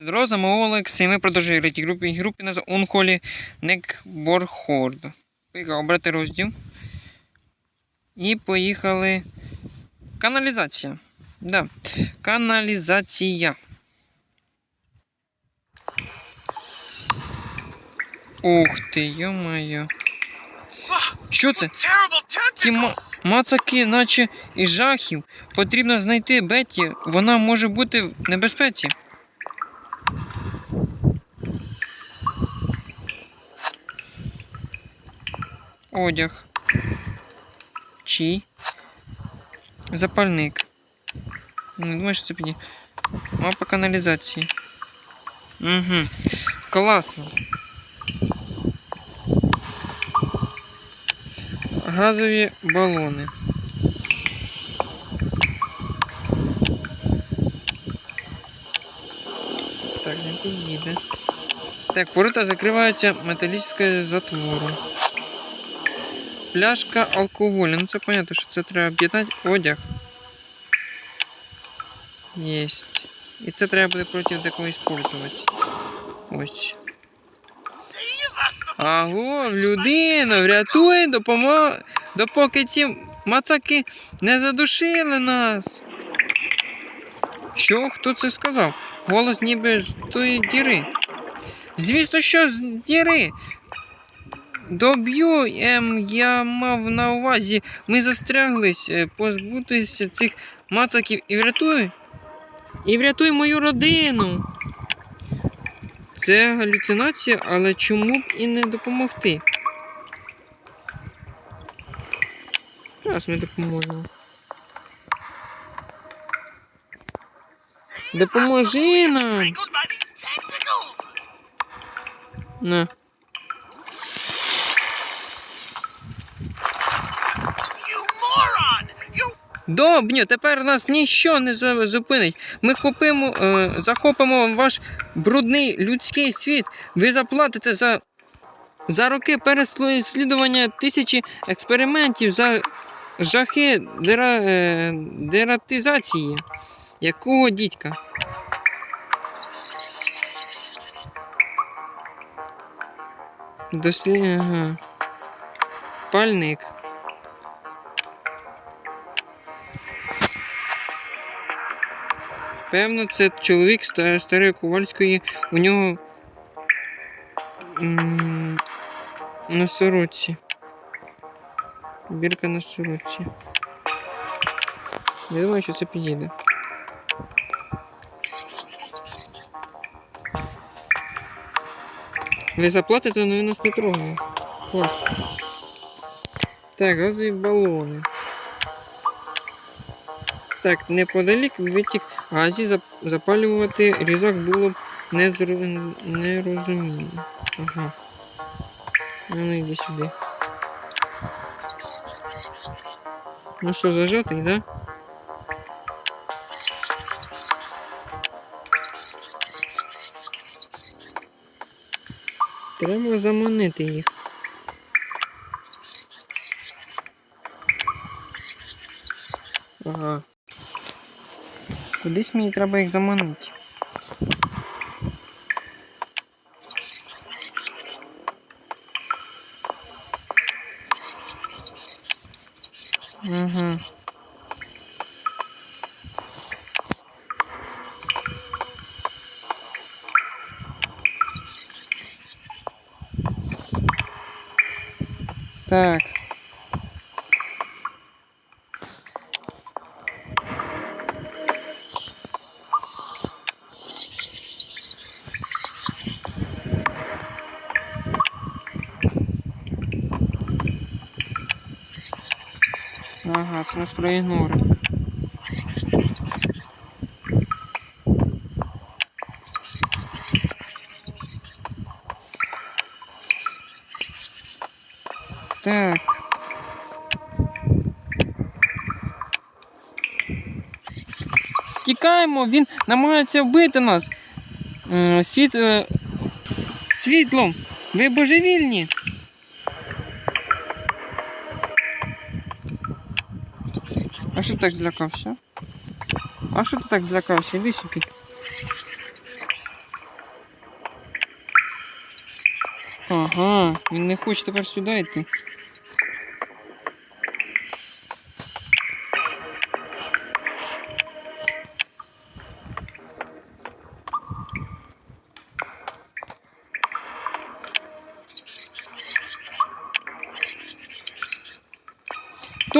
Роза, Олекс, і ми продовжуємо грати групі, групі на Унхолі Некборхорд. Поїхав обрати розділ. І поїхали. Каналізація. Да. Каналізація. Ух ти, йо-моє. Що це? Tentacles! мацаки, наче із жахів. Потрібно знайти Бетті. Вона може бути в небезпеці. Одяг. Чий? Запальник. Не думаю, що це піде. Мапа каналізації. Угу. Класно. Газові балони. Так, не поїде. Так, ворота закриваються металічною затвором. Пляшка алкоголю. Ну це понятно, що це треба об'єднати одяг. Єсть. І це треба буде проти декого використовувати. Ось. Аго, людино, врятуй, допомо... допоки ці мацаки не задушили нас. Що? Хто це сказав? Голос ніби з тої діри. Звісно, що з діри. Доб'ю, ем, я мав на увазі, ми застряглись, е, позбутися цих мацаків і врятуй. І врятуй мою родину. Це галюцинація, але чому б і не допомогти? Зараз ми допоможемо. Допоможи нам! На. Добню, тепер нас ніщо не зупинить. Ми хопимо, е, захопимо ваш брудний людський світ. Ви заплатите за, за роки переслідування тисячі експериментів за жахи дера, е, дератизації. Якого дідька? Дослід... Ага. Пальник. Певно, це чоловік ста- старої ковальської. У нього м, на сорочці. Бірка на сорочці. Я думаю, що це підійде. Ви заплатите, але він нас не трогає. Клас. Так, газові балони. Так, неподалік витік газі запалювати різак було б незро- нерозуміло. Ага. Ну, ну йди сюди. Ну що, зажатий, да? Треба заманити їх. Ага. Кудись мені треба їх заманити. Ага. Так. Ага, це нас проігнорить. Так. Тікаємо, він намагається вбити нас. Світ... е, Світлом. Ви божевільні. А що ти так злякався? А що ти так злякався? Іди сюди. Ага, він не хоче тепер сюди йти.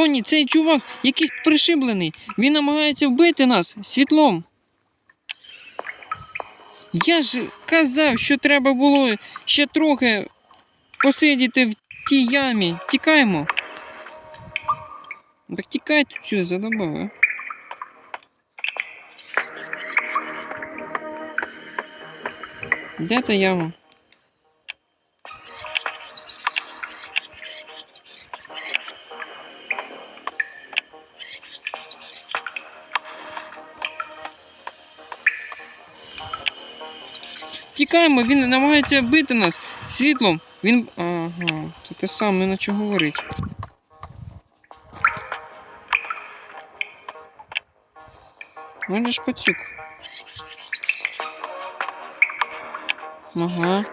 Тоні, цей чувак якийсь пришиблений. Він намагається вбити нас світлом. Я ж казав, що треба було ще трохи посидіти в тій ямі. Тікаємо. Так тікайте цю задобава. Де та яма? Тікаємо, він намагається бити нас світлом. Він. Ага, це те саме, на що говорить. Може ж пацюк. Ага.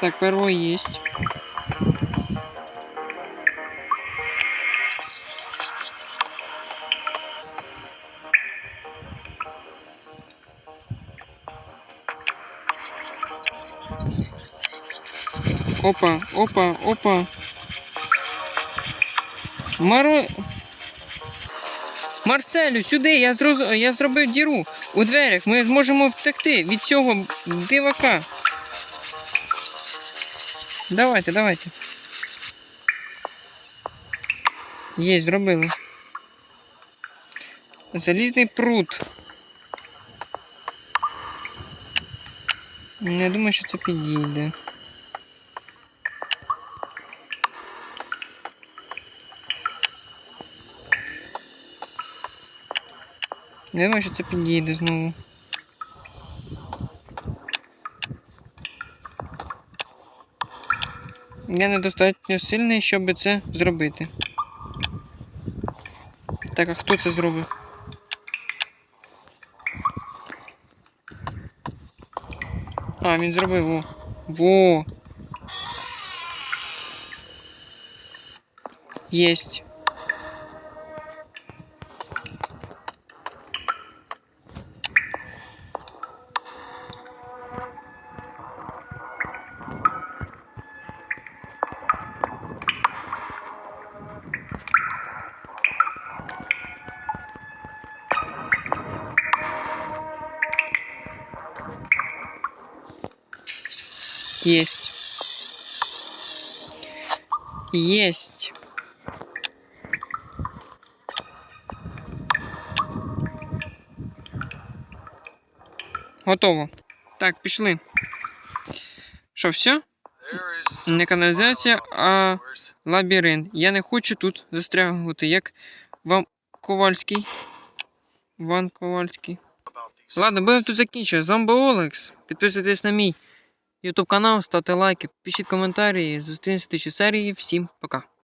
Так, первое есть. Опа, опа, опа. Маро... Марселю, сюди, я, зроз... я зробив діру у дверях. Ми зможемо втекти від цього дивака. Давайте, давайте. Є, зробили. Залізний пруд. Не думаю, що це підійде. Не думаю, що це підійде знову. Я недостатньо сильний, щоб це зробити. Так, а хто це зробив? А, він зробив во. Во. Єсть. Есть. Есть. Готово. Так, пішли. Що, все? Не каналізація, а лабіринт. Я не хочу тут застрягувати, як вам Ковальський. Ван Ковальський. Ладно, будемо тут закінчувати. З Олекс. Підписуйтесь на мій YouTube канал, ставте лайки, пишіть коментарі, зустрінемося в тій серії. Всім пока.